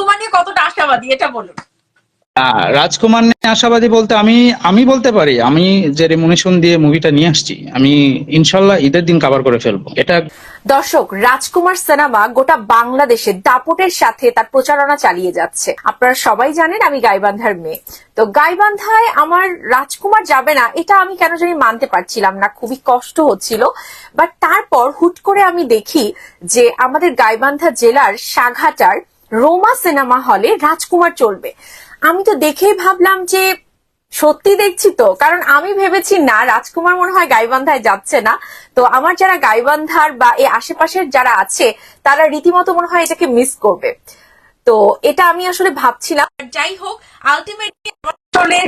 রাজকুমার নিয়ে কতটা আশাবাদী এটা বলুন। আহ, রাজকুমার নিয়ে আশাবাদী বলতে আমি আমি বলতে পারি আমি যে রেমুনেশন দিয়ে মুভিটা নিয়ে আসছি আমি ইনশাল্লাহ ঈদের দিন কভার করে ফেলব। এটা দর্শক রাজকুমার সিনেমা গোটা বাংলাদেশে দাপটের সাথে তার প্রচারণা চালিয়ে যাচ্ছে। আপনারা সবাই জানেন আমি গাইবান্ধার মেয়ে। তো গাইবান্ধায় আমার রাজকুমার যাবে না এটা আমি কেন জানি মানতে পারছিলাম না খুবই কষ্ট হচ্ছিল। বাট তারপর হুট করে আমি দেখি যে আমাদের গাইবান্ধা জেলার সাঘাটার রোমা সিনেমা হলে রাজকুমার চলবে। আমি তো দেখেই ভাবলাম যে সত্যি দেখছি তো, কারণ আমি ভেবেছি না, রাজকুমার মনে হয় গাইবান্ধায় যাচ্ছে না। তো আমার যারা গাইবান্ধার বা এই আশেপাশের যারা আছে, তারা রীতিমতো মনে হয় এটাকে মিস করবে। তো এটা আমি আসলে ভাবছিলাম। যাই হোক আলটিমেটলি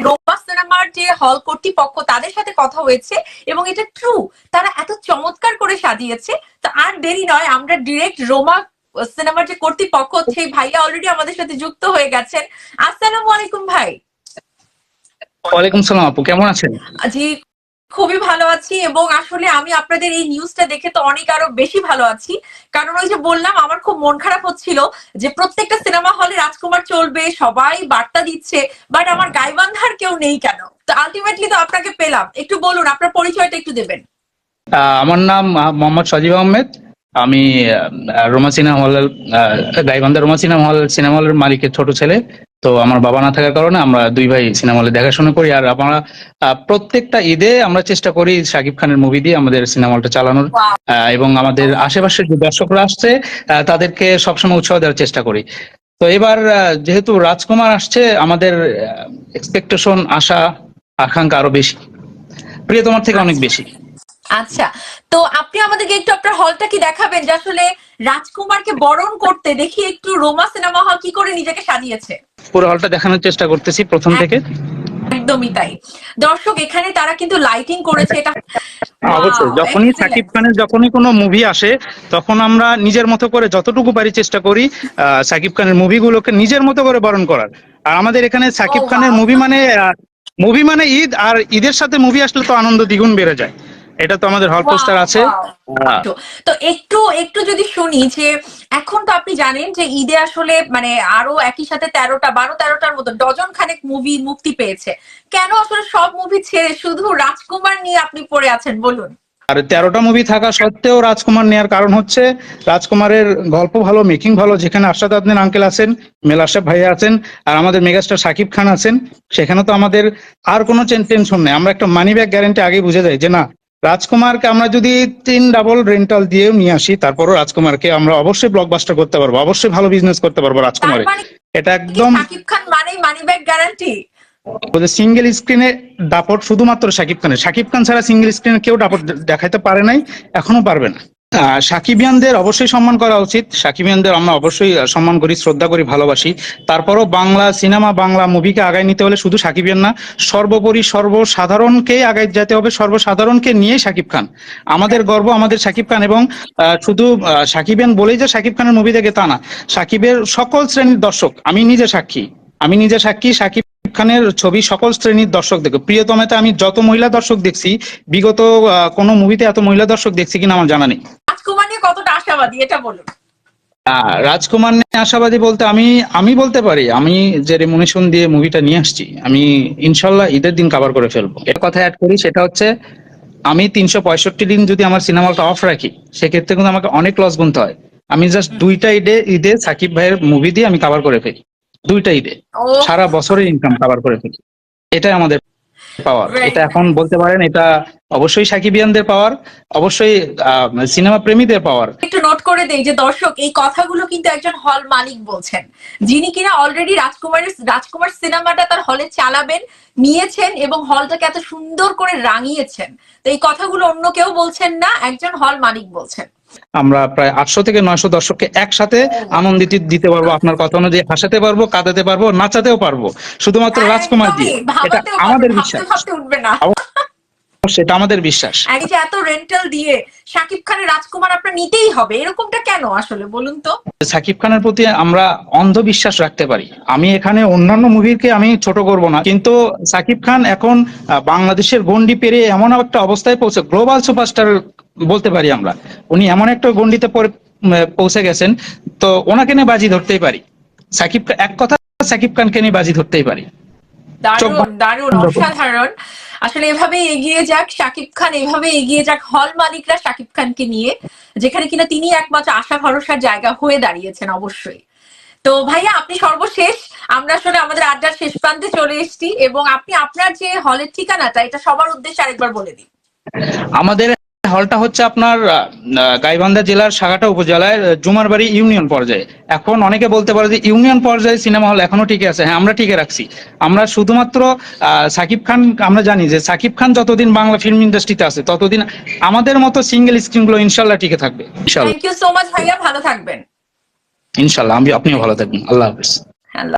রোমা সিনেমার যে হল কর্তৃপক্ষ, তাদের সাথে কথা হয়েছে এবং এটা ট্রু তারা এত চমৎকার করে সাজিয়েছে। তো আর দেরি নয়, আমরা ডিরেক্ট রোমা সিনেমার যে কর্তৃপক্ষ সেই ভাইয়া অলরেডি আমাদের সাথে যুক্ত হয়ে গেছেন। আসসালামু আলাইকুম ভাই। ওয়ালাইকুম সালাম আপু কেমন আছেন? জি খুবই ভালো আছি এবং আসলে আমি আপনাদের এই নিউজটা দেখে তো অনেক আরও বেশি ভালো আছি। কারণ ওই যে বললাম আমার খুব মন খারাপ হচ্ছিল যে প্রত্যেকটা সিনেমা হলে রাজকুমার চলবে সবাই বার্তা দিচ্ছে বাট আমার গাইবান্ধার কেউ নেই কেন? তো আলটিমেটলি তো আপনাকে পেলাম। একটু বলুন আপনার পরিচয়টা একটু দেবেন। আহ, আমার নাম মোহাম্মদ সজীব আহমেদ। আমি Roma cinema hall Gaibandha Roma cinema hall cinema হলের মালিকের ছোট ছেলে। তো আমার বাবা না থাকার কারণে আমরা দুই ভাই সিনেমা হলে দেখাশোনা করি। আর আমরা প্রত্যেকটা ঈদে আমরা চেষ্টা করি শাকিব খানের মুভি দিয়ে আমাদের সিনেমা হলটা চালানোর। আহ, এবং আমাদের আশেপাশের যে দর্শকরা আসছে তাদেরকে সবসময় উৎসাহ দেওয়ার চেষ্টা করি। তো এবার যেহেতু রাজকুমার আসছে আমাদের এক্সপেকটেশন আশা আকাঙ্ক্ষা আরও বেশি। প্রিয় তোমার থেকে অনেক বেশি। আচ্ছা তো আপনি আমাদেরকে একটু আপনার হলটা কি দেখাবেন? যে আসলে রাজকুমারকে বরণ করতে দেখি একটু রোমা সিনেমা হল কি করে নিজেকে সাজিয়েছে? পুরো হলটা দেখানোর চেষ্টা করতেছি প্রথম থেকে। একদমই তাই। দর্শক এখানে তারা কিন্তু লাইটিং করেছে এটা অবশ্যই। যখনই সাকিব খানের যখনই কোনো মুভি আসে তখন আমরা নিজের মতো করে যতটুকু পারি চেষ্টা করি সাকিব খানের মুভিগুলোকে নিজের মতো করে বরণ করার। আর আমাদের এখানে সাকিব খানের মুভি মানে মুভি মানে ঈদ আর ঈদের সাথে মুভি আসলে তো আনন্দ দ্বিগুণ বেড়ে যায়। এটা তো আমাদের হল পোস্টার আছে। তো- তো একটু একটু যদি শুনি যে এখন তো আপনি জানেন যে ঈদে আসলে মানে আরও একই সাথে তেরোটা বারো তেরোটার মতো ডজন খানেক মুভি মুক্তি পেয়েছে। কেন আসলে সব মুভি ছেড়ে শুধু রাজকুমার নিয়ে আপনি পড়ে আছেন বলুন। আর তেরোটা মুভি থাকা সত্ত্বেও রাজকুমার নেওয়ার কারণ হচ্ছে রাজকুমারের গল্প ভালো মেকিং ভালো যেখানে আশাদ আদনের আঙ্কেল আছেন মেলাশাব ভাইয়া আছেন আর আমাদের মেগাস্টার সাকিব খান আছেন সেখানে তো আমাদের আর কোনো টেনশন নেই। আমরা একটা মানি ব্যাগ গ্যারেন্টি আগে বুঝে যাই যে না রাজকুমারকে আমরা যদি তিন ডাবল রেন্টাল দিয়েও নিয়ে আসি তারপরও রাজকুমারকে আমরা অবশ্যই ব্লকবাস্টার করতে পারব অবশ্যই ভালো বিজনেস করতে পারব রাজকুমারে মানে এটা একদম সাকিব খান মানেই মানি ব্যাগ গ্যারান্টি সিঙ্গেল স্ক্রিনে দাপট শুধুমাত্র শাকিব খানের। শাকিব খান ছাড়া সিঙ্গেল স্ক্রিনে কেউ দাপট দেখাইতে পারে নাই এখনও পারবে না। সাকিবিয়ানদের অবশ্যই সম্মান করা উচিত। সাকিবিয়ানদের আমরা অবশ্যই সম্মান করি, শ্রদ্ধা করি, ভালোবাসি। তারপরও বাংলা সিনেমা, বাংলা মুভিকে আগায় নিতে হলে শুধু সাকিবিয়ান না, সর্বোপরি সর্বসাধারণকে আগায় যেতে হবে, সর্বসাধারণকে নিয়ে সাকিব খান। আমাদের গর্ব আমাদের সাকিব খান এবং শুধু সাকিবিয়ান বলেই যে সাকিব খানের মুভি দেখে তা না। সাকিবের সকল শ্রেণির দর্শক, আমি নিজে সাক্ষী, আমি নিজে সাক্ষী সাকিব খানের ছবি সকল শ্রেণির দর্শক দেখে। প্রিয়তমাতে আমি যত মহিলা দর্শক দেখছি, বিগত কোনো মুভিতে এত মহিলা দর্শক দেখছি কিনা আমার জানা নেই। আশাবাদী এটা বলুন। রাজকুমার নিয়ে আশাবাদী বলতে আমি আমি বলতে পারি আমি যে রেমুনেশন দিয়ে মুভিটা নিয়ে আসছি আমি ইনশাল্লাহ ঈদের দিন কভার করে ফেলব। এর কথা অ্যাড করি সেটা হচ্ছে আমি তিনশো পঁয়ষট্টি দিন যদি আমার সিনেমাটা অফ রাখি সেক্ষেত্রে কিন্তু আমাকে অনেক লস গুনতে হয়। আমি জাস্ট দুইটা ঈদে ঈদে সাকিব ভাইয়ের মুভি দিয়ে আমি কভার করে ফেলি। দুইটা ঈদে। সারা বছরের ইনকাম কভার করে ফেলি। এটাই আমাদের পাওয়ার। এটা এখন বলতে পারেন এটা অবশ্যই সাকিবিয়ানদের পাওয়ার অবশ্যই সিনেমা প্রেমীদের পাওয়ার। একটু নোট করে দেই যে দর্শক এই কথাগুলো কিন্তু একজন হল মালিক বলছেন। যিনি কিনা অলরেডি রাজকুমারের রাজকুমার সিনেমাটা তার হলে চালাবেন নিয়েছেন এবং হলটাকে এত সুন্দর করে রাঙিয়েছেন। তো এই কথাগুলো অন্য কেউ বলছেন না একজন হল মালিক বলছেন। আমরা প্রায় আটশো থেকে নয়শো দর্শককে একসাথে আনন্দিত দিতে পারব আপনার কথা অনুযায়ী হাসাতে পারব কাঁদাতে পারব নাচাতেও পারব। শুধুমাত্র রাজকুমার দিয়ে। এটা আমাদের বিশ্বাস। সেটা আমাদের বিশ্বাস। এই যে এত রেন্টাল দিয়ে শাকিব খানের রাজকুমার আপনার নিতেই হবে এরকমটা কেন আসলে বলুন তো? সাকিব খানের প্রতি আমরা অন্ধবিশ্বাস রাখতে পারি। আমি এখানে অন্যান্য মুভিকে আমি ছোট করব না কিন্তু সাকিব খান এখন বাংলাদেশের গন্ডি পেরিয়ে এমন একটা অবস্থায় পৌঁছে গ্লোবাল সুপারস্টার বলতে পারি আমরা। উনি এমন একটা গন্ডিতে পরে- পৌঁছে গেছেন তো ওনাকে নিয়ে বাজি ধরতেই পারি। সাকিব এক কথা সাকিব খানকে নিয়ে বাজি ধরতেই পারি। দারুণ দারুণ অসাধারণ। আসলে এভাবে এগিয়ে যাক শাকিব খান এভাবে এগিয়ে যাক হল মালিকরা শাকিব খানকে নিয়ে যেখানে কিনা তিনি একমাত্র আশা ভরসার জায়গা হয়ে দাঁড়িয়েছেন অবশ্যই। তো ভাইয়া আপনি সর্বশেষ আমরা আসলে আমাদের আড্ডার শেষ প্রান্তে চলে এসেছি এবং আপনি আপনার যে হলের ঠিকানাটা এটা সবার উদ্দেশ্যে আরেকবার বলে দিন। আমাদের হলটা হচ্ছে আপনার গাইবান্ধা জেলার সাগাটা উপজেলায় আহ, জুমারবাড়ি ইউনিয়ন পর্যায়ে। এখন অনেকে বলতে পারে যে ইউনিয়ন পর্যায়ে সিনেমা হল এখনও টিকে আছে। হ্যাঁ আমরা টিকে রাখছি। আমরা শুধুমাত্র আহ, সাকিব খান আমরা জানি যে সাকিব খান যতদিন বাংলা ফিল্ম ইন্ডাস্ট্রিতে আছে ততদিন আমাদের মতো সিঙ্গেল স্ক্রিনগুলো ইনশাল্লাহ টিকে থাকবে। ইনশাল্লাহ থ্যাংক ইউ সো মাচ ভাইয়া ভালো থাকবেন। ইনশাল্লাহ আমি আপনিও ভালো থাকবেন। আল্লাহ হাফিজ। হ্যালো।